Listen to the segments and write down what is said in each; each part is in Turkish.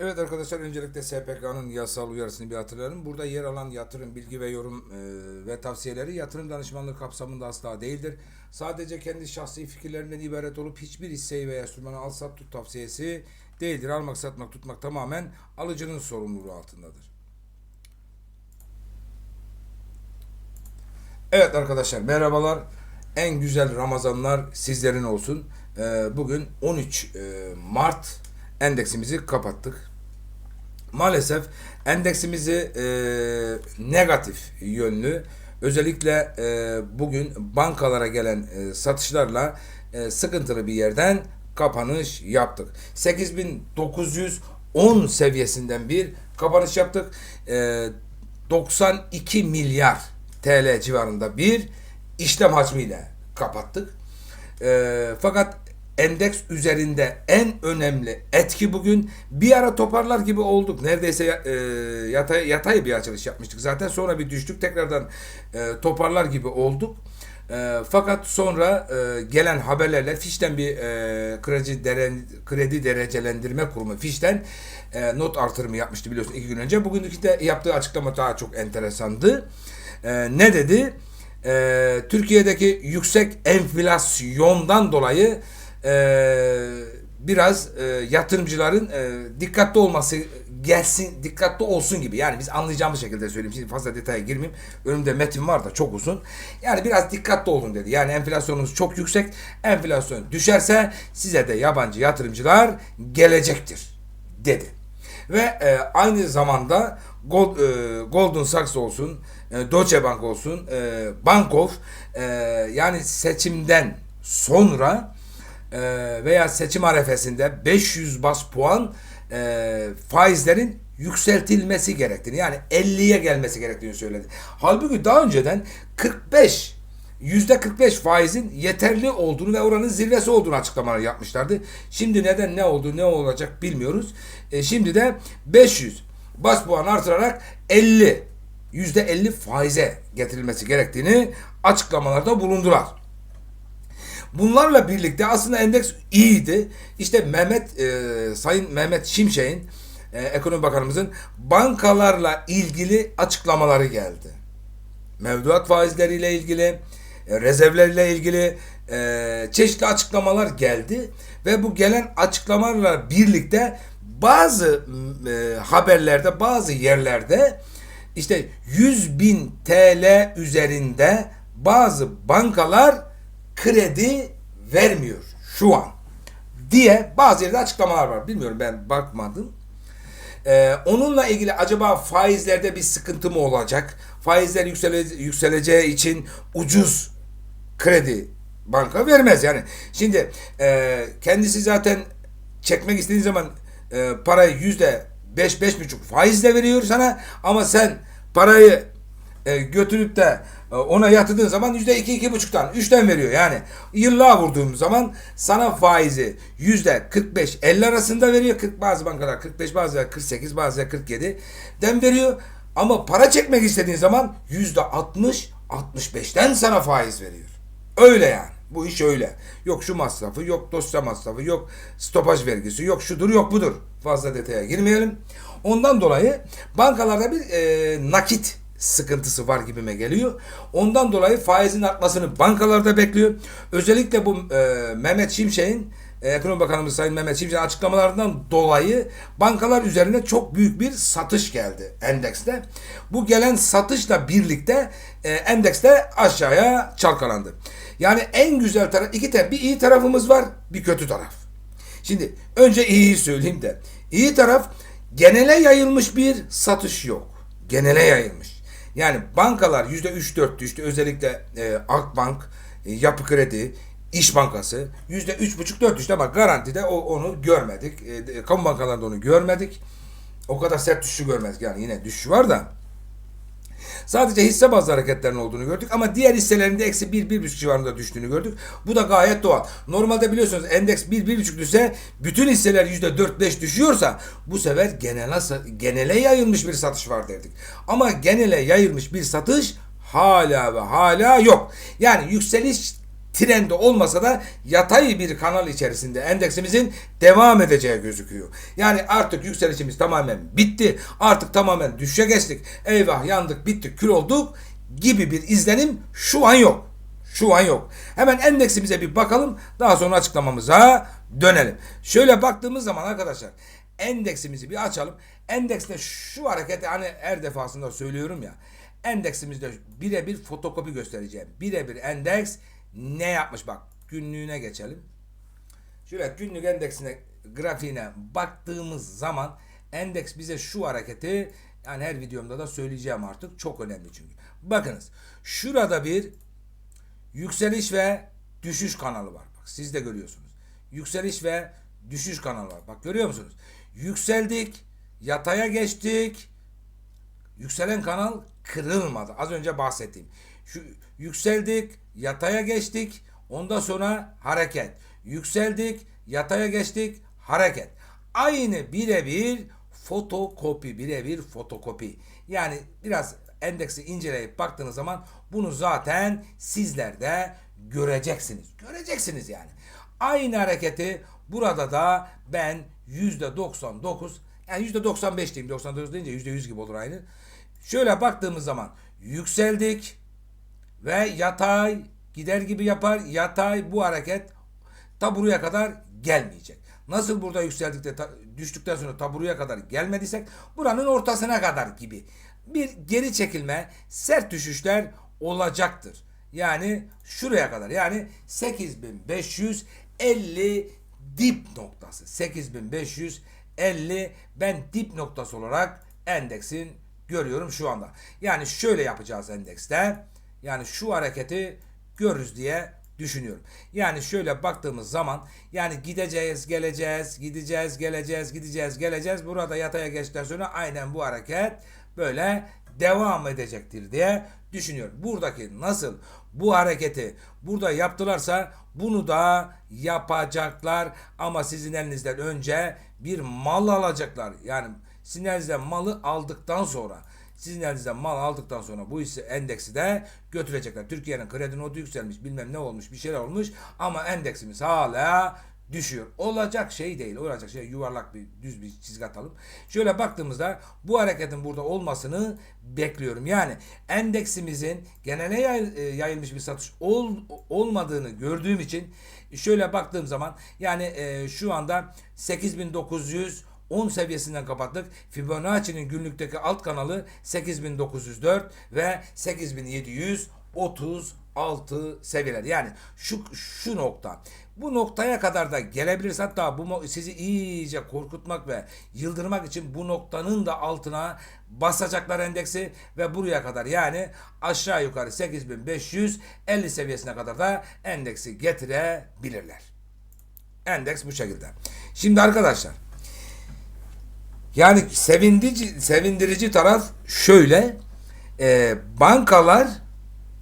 Evet arkadaşlar öncelikle SPK'nın yasal uyarısını bir hatırlayalım. Burada yer alan yatırım, bilgi ve yorum e, ve tavsiyeleri yatırım danışmanlığı kapsamında asla değildir. Sadece kendi şahsi fikirlerinden ibaret olup hiçbir hisseyi veya sürmanı al sat tut tavsiyesi değildir. Almak, satmak, tutmak tamamen alıcının sorumluluğu altındadır. Evet arkadaşlar merhabalar. En güzel Ramazanlar sizlerin olsun. Ee, bugün 13 e, Mart endeksimizi kapattık. Maalesef endeksimizi e, negatif yönlü özellikle e, bugün bankalara gelen e, satışlarla e, sıkıntılı bir yerden kapanış yaptık. 8910 seviyesinden bir kapanış yaptık. E, 92 milyar TL civarında bir işlem hacmiyle kapattık. E, fakat endeks üzerinde en önemli etki bugün bir ara toparlar gibi olduk. Neredeyse e, yatay, yatay bir açılış yapmıştık zaten. Sonra bir düştük. Tekrardan e, toparlar gibi olduk. E, fakat sonra e, gelen haberlerle Fiş'ten bir e, kredi, dere, kredi derecelendirme kurumu Fiş'ten e, not artırımı yapmıştı biliyorsun iki gün önce. Bugünkü de yaptığı açıklama daha çok enteresandı. E, ne dedi? E, Türkiye'deki yüksek enflasyondan dolayı e, biraz e, yatırımcıların e, dikkatli olması gelsin dikkatli olsun gibi. Yani biz anlayacağımız şekilde söyleyeyim. Şimdi fazla detaya girmeyeyim. Önümde metin var da çok uzun. Yani biraz dikkatli olun dedi. Yani enflasyonunuz çok yüksek. Enflasyon düşerse size de yabancı yatırımcılar gelecektir dedi. Ve e, aynı zamanda Gold, e, Golden Sachs olsun e, Deutsche Bank olsun e, Bank of e, yani seçimden sonra e, veya seçim arefesinde 500 bas puan e, faizlerin yükseltilmesi gerektiğini yani 50'ye gelmesi gerektiğini söyledi. Halbuki daha önceden 45 yüzde 45 faizin yeterli olduğunu ve oranın zirvesi olduğunu açıklamalar yapmışlardı. Şimdi neden ne oldu ne olacak bilmiyoruz. E, şimdi de 500 bas puan artırarak 50 yüzde 50 faize getirilmesi gerektiğini açıklamalarda bulundular. Bunlarla birlikte aslında endeks iyiydi. İşte Mehmet e, Sayın Mehmet Şimşek'in e, ekonomi bakanımızın bankalarla ilgili açıklamaları geldi. Mevduat faizleriyle ilgili, e, rezervlerle ilgili e, çeşitli açıklamalar geldi ve bu gelen açıklamalarla birlikte bazı e, haberlerde, bazı yerlerde işte 100 bin TL üzerinde bazı bankalar kredi vermiyor şu an diye bazı yerde açıklamalar var. Bilmiyorum ben bakmadım. Ee, onunla ilgili acaba faizlerde bir sıkıntı mı olacak? Faizler yüksele, yükseleceği için ucuz kredi banka vermez yani. Şimdi e, kendisi zaten çekmek istediğin zaman e, parayı yüzde beş beş buçuk faizle veriyor sana ama sen parayı e, götürüp de e, ona yatırdığın zaman yüzde iki iki buçuktan üçten veriyor yani yıllığa vurduğum zaman sana faizi yüzde 45 50 arasında veriyor 40 bazı bankalar 45 bazı 48 bazı 47 den veriyor ama para çekmek istediğin zaman yüzde 60 65'ten sana faiz veriyor öyle yani bu iş öyle. Yok şu masrafı, yok dosya masrafı, yok stopaj vergisi, yok şudur, yok budur. Fazla detaya girmeyelim. Ondan dolayı bankalarda bir e, nakit sıkıntısı var gibime geliyor. Ondan dolayı faizin artmasını bankalarda bekliyor. Özellikle bu e, Mehmet Şimşek'in e, Ekonomi Bakanımız Sayın Mehmet Şimşek'in açıklamalarından dolayı bankalar üzerine çok büyük bir satış geldi endekste. Bu gelen satışla birlikte e, endekste aşağıya çalkalandı. Yani en güzel taraf iki taraf bir iyi tarafımız var bir kötü taraf. Şimdi önce iyiyi söyleyeyim de iyi taraf genele yayılmış bir satış yok. Genele yayılmış. Yani bankalar yüzde üç dört düştü. Özellikle e, Akbank, e, Yapı Kredi, İş Bankası yüzde üç buçuk dört düştü ama garantide o, onu görmedik. E, kamu bankalarında onu görmedik. O kadar sert düşüşü görmedik. Yani yine düşüş var da. Sadece hisse bazlı hareketlerin olduğunu gördük ama diğer hisselerinde eksi 1-1,5 civarında düştüğünü gördük. Bu da gayet doğal. Normalde biliyorsunuz endeks 1-1,5 düşse bütün hisseler %4-5 düşüyorsa bu sefer genele, genele yayılmış bir satış var derdik. Ama genele yayılmış bir satış hala ve hala yok. Yani yükseliş trendi olmasa da yatay bir kanal içerisinde endeksimizin devam edeceği gözüküyor. Yani artık yükselişimiz tamamen bitti. Artık tamamen düşüşe geçtik. Eyvah yandık bittik kül olduk gibi bir izlenim şu an yok. Şu an yok. Hemen endeksimize bir bakalım. Daha sonra açıklamamıza dönelim. Şöyle baktığımız zaman arkadaşlar endeksimizi bir açalım. Endekste şu hareketi hani her defasında söylüyorum ya. Endeksimizde birebir fotokopi göstereceğim. Birebir endeks ne yapmış bak günlüğüne geçelim. Şöyle günlük endeksine grafiğine baktığımız zaman endeks bize şu hareketi yani her videomda da söyleyeceğim artık çok önemli çünkü. Bakınız şurada bir yükseliş ve düşüş kanalı var. Bak siz de görüyorsunuz. Yükseliş ve düşüş kanalı var. Bak görüyor musunuz? Yükseldik, yataya geçtik. Yükselen kanal kırılmadı. Az önce bahsettiğim. Şu yükseldik, yataya geçtik. Ondan sonra hareket. Yükseldik, yataya geçtik, hareket. Aynı birebir fotokopi, birebir fotokopi. Yani biraz endeksi inceleyip baktığınız zaman bunu zaten sizler de göreceksiniz. Göreceksiniz yani. Aynı hareketi burada da ben yüzde 99 yani yüzde 95 diyeyim 99 deyince yüzde 100 gibi olur aynı. Şöyle baktığımız zaman yükseldik ve yatay gider gibi yapar. Yatay bu hareket ta buraya kadar gelmeyecek. Nasıl burada yükseldik de ta- düştükten sonra ta buraya kadar gelmediysek buranın ortasına kadar gibi bir geri çekilme, sert düşüşler olacaktır. Yani şuraya kadar yani 8550 dip noktası. 8550 ben dip noktası olarak endeksin görüyorum şu anda. Yani şöyle yapacağız endekste. Yani şu hareketi görürüz diye düşünüyorum. Yani şöyle baktığımız zaman yani gideceğiz, geleceğiz, gideceğiz, geleceğiz, gideceğiz, geleceğiz. Burada yataya geçtikten sonra aynen bu hareket böyle devam edecektir diye düşünüyorum. Buradaki nasıl bu hareketi burada yaptılarsa bunu da yapacaklar ama sizin elinizden önce bir mal alacaklar. Yani sizin elinizden malı aldıktan sonra sizin elinizden mal aldıktan sonra bu hisse endeksi de götürecekler. Türkiye'nin kredi notu yükselmiş bilmem ne olmuş bir şeyler olmuş ama endeksimiz hala düşüyor. Olacak şey değil. Olacak şey yuvarlak bir düz bir çizgi atalım. Şöyle baktığımızda bu hareketin burada olmasını bekliyorum. Yani endeksimizin genele e, yayılmış bir satış ol, olmadığını gördüğüm için şöyle baktığım zaman yani e, şu anda 8900 10 seviyesinden kapattık. Fibonacci'nin günlükteki alt kanalı 8904 ve 8736 seviyeler. Yani şu şu nokta. Bu noktaya kadar da gelebiliriz. Hatta bu sizi iyice korkutmak ve yıldırmak için bu noktanın da altına basacaklar endeksi ve buraya kadar yani aşağı yukarı 8550 seviyesine kadar da endeksi getirebilirler. Endeks bu şekilde. Şimdi arkadaşlar yani sevindirici, sevindirici taraf şöyle. e, bankalar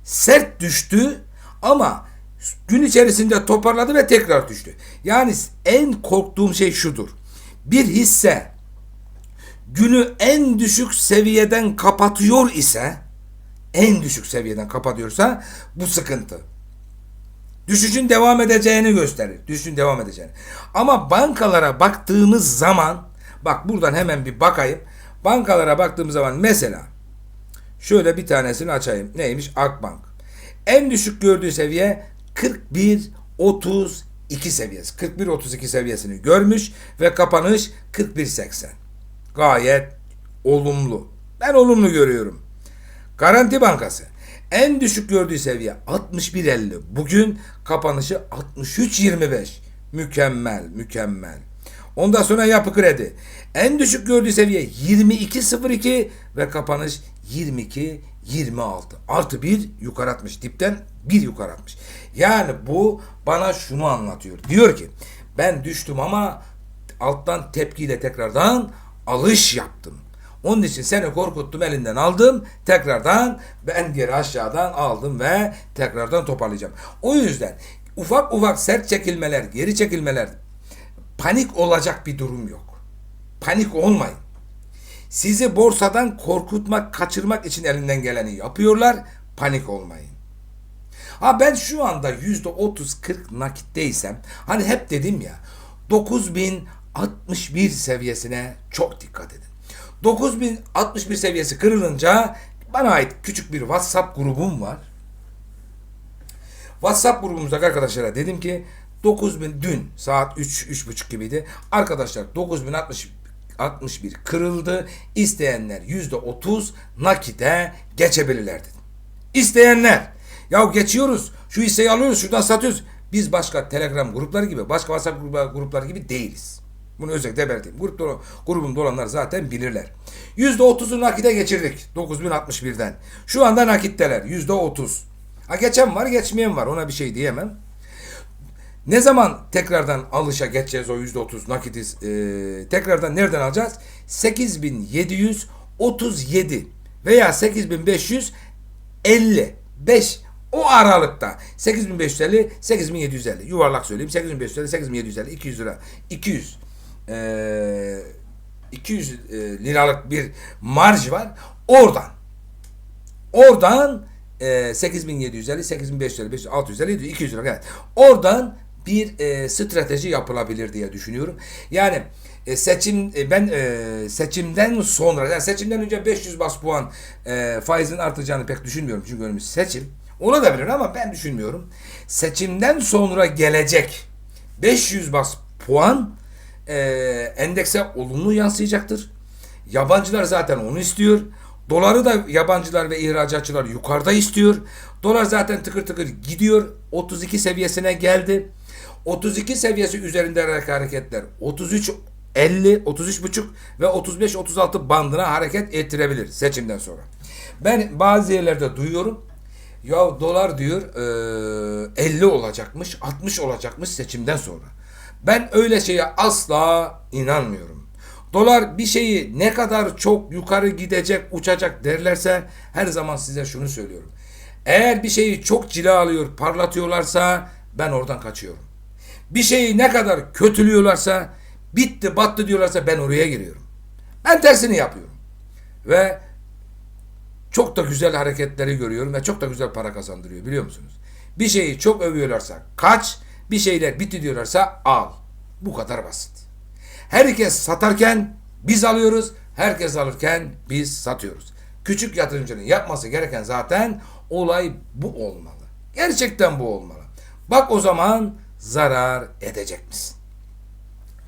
sert düştü ama gün içerisinde toparladı ve tekrar düştü. Yani en korktuğum şey şudur. Bir hisse günü en düşük seviyeden kapatıyor ise en düşük seviyeden kapatıyorsa bu sıkıntı. Düşüşün devam edeceğini gösterir. Düşüşün devam edeceğini. Ama bankalara baktığımız zaman bak buradan hemen bir bakayım. Bankalara baktığımız zaman mesela şöyle bir tanesini açayım. Neymiş? Akbank. En düşük gördüğü seviye 41 32 seviyesi. 41 32 seviyesini görmüş ve kapanış 41 80. Gayet olumlu. Ben olumlu görüyorum. Garanti Bankası en düşük gördüğü seviye 61.50. Bugün kapanışı 63.25. Mükemmel, mükemmel. Ondan sonra yapı kredi. En düşük gördüğü seviye 22.02 ve kapanış 22.26. Artı bir yukarı atmış. Dipten bir yukarı atmış. Yani bu bana şunu anlatıyor. Diyor ki ben düştüm ama alttan tepkiyle tekrardan alış yaptım. Onun için seni korkuttum elinden aldım. Tekrardan ben geri aşağıdan aldım ve tekrardan toparlayacağım. O yüzden ufak ufak sert çekilmeler, geri çekilmeler panik olacak bir durum yok. Panik olmayın. Sizi borsadan korkutmak, kaçırmak için elinden geleni yapıyorlar. Panik olmayın. Ha ben şu anda yüzde 30-40 nakitteysem hani hep dedim ya 9061 seviyesine çok dikkat edin. 9061 seviyesi kırılınca bana ait küçük bir WhatsApp grubum var. WhatsApp grubumuzdaki arkadaşlara dedim ki 9000 dün saat 3 3.30 gibiydi. Arkadaşlar 9060 61 kırıldı. İsteyenler %30 nakite geçebilirler dedim. İsteyenler ya geçiyoruz. Şu hisseyi alıyoruz, şuradan satıyoruz. Biz başka Telegram grupları gibi, başka WhatsApp grupları gibi değiliz. Bunu özellikle belirteyim. Grup grubumda olanlar zaten bilirler. %30'u nakite geçirdik 9061'den. Şu anda nakitteler %30. Ha geçen var, geçmeyen var. Ona bir şey diyemem. Ne zaman tekrardan alışa geçeceğiz o %30 nakitiz? Ee, tekrardan nereden alacağız? 8737 veya 8555 o aralıkta 8550 8750 yuvarlak söyleyeyim 8550 8750 200 lira 200 ee, 200 e, liralık bir marj var oradan Oradan e, 8750, 8550, 500, 650, 700, 200 lira. Evet. Oradan bir e, strateji yapılabilir diye düşünüyorum. Yani e, seçim e, ben e, seçimden sonra yani seçimden önce 500 bas puan e, faizin artacağını pek düşünmüyorum. Çünkü önümüz seçim. Olabilir ama ben düşünmüyorum. Seçimden sonra gelecek 500 bas puan e, endekse olumlu yansıyacaktır. Yabancılar zaten onu istiyor. Doları da yabancılar ve ihracatçılar yukarıda istiyor. Dolar zaten tıkır tıkır gidiyor. 32 seviyesine geldi. 32 seviyesi üzerinde hareketler 33 50, 33 buçuk ve 35 36 bandına hareket ettirebilir seçimden sonra. Ben bazı yerlerde duyuyorum. Ya dolar diyor e, 50 olacakmış, 60 olacakmış seçimden sonra. Ben öyle şeye asla inanmıyorum. Dolar bir şeyi ne kadar çok yukarı gidecek, uçacak derlerse her zaman size şunu söylüyorum. Eğer bir şeyi çok cila alıyor, parlatıyorlarsa ben oradan kaçıyorum. Bir şeyi ne kadar kötülüyorlarsa, bitti, battı diyorlarsa ben oraya giriyorum. Ben tersini yapıyorum. Ve çok da güzel hareketleri görüyorum ve çok da güzel para kazandırıyor biliyor musunuz? Bir şeyi çok övüyorlarsa kaç, bir şeyler bitti diyorlarsa al. Bu kadar basit. Herkes satarken biz alıyoruz, herkes alırken biz satıyoruz. Küçük yatırımcının yapması gereken zaten olay bu olmalı. Gerçekten bu olmalı. Bak o zaman zarar edecek misin?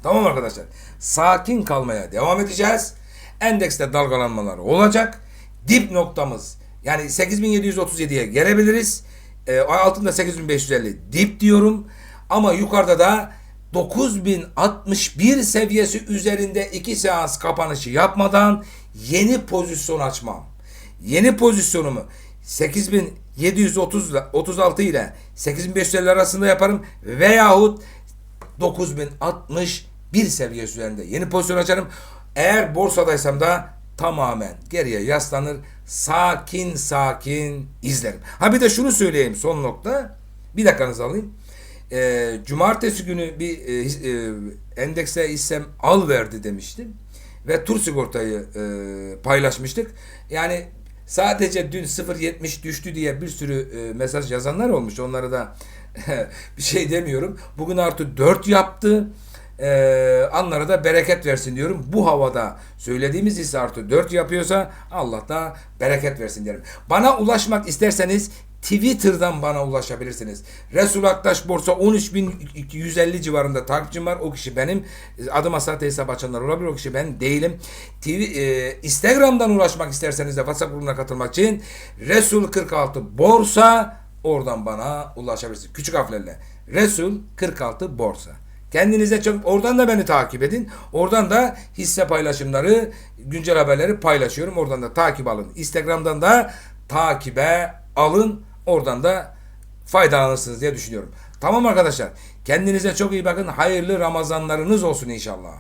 Tamam arkadaşlar. Sakin kalmaya devam edeceğiz. Endekste dalgalanmalar olacak. Dip noktamız yani 8737'ye gelebiliriz. E, altında 8550 dip diyorum. Ama yukarıda da 9061 seviyesi üzerinde 2 seans kapanışı yapmadan yeni pozisyon açmam. Yeni pozisyonumu 8730 ile 36 ile 8550 arasında yaparım veyahut 9061 seviyesi üzerinde yeni pozisyon açarım. Eğer borsadaysam da tamamen geriye yaslanır sakin sakin izlerim. Ha bir de şunu söyleyeyim son nokta. Bir dakikanızı alayım. Ee, cumartesi günü bir e, e, endekse hissem al verdi demiştim. Ve tur sigortayı e, paylaşmıştık. Yani sadece dün 0.70 düştü diye bir sürü e, mesaj yazanlar olmuş. Onlara da bir şey demiyorum. Bugün artı 4 yaptı. Ee, anlara da bereket versin diyorum. Bu havada söylediğimiz hisse artı 4 yapıyorsa Allah da bereket versin derim. Bana ulaşmak isterseniz Twitter'dan bana ulaşabilirsiniz. Resul Aktaş Borsa 13.150 civarında takipçim var. O kişi benim. Adım Asat hesap açanlar olabilir. O kişi ben değilim. TV, e, Instagram'dan ulaşmak isterseniz de WhatsApp grubuna katılmak için Resul 46 Borsa oradan bana ulaşabilirsiniz. Küçük harflerle. Resul 46 Borsa. Kendinize çok oradan da beni takip edin. Oradan da hisse paylaşımları, güncel haberleri paylaşıyorum. Oradan da takip alın. Instagram'dan da takibe alın. Oradan da faydalanırsınız diye düşünüyorum. Tamam arkadaşlar. Kendinize çok iyi bakın. Hayırlı Ramazanlarınız olsun inşallah.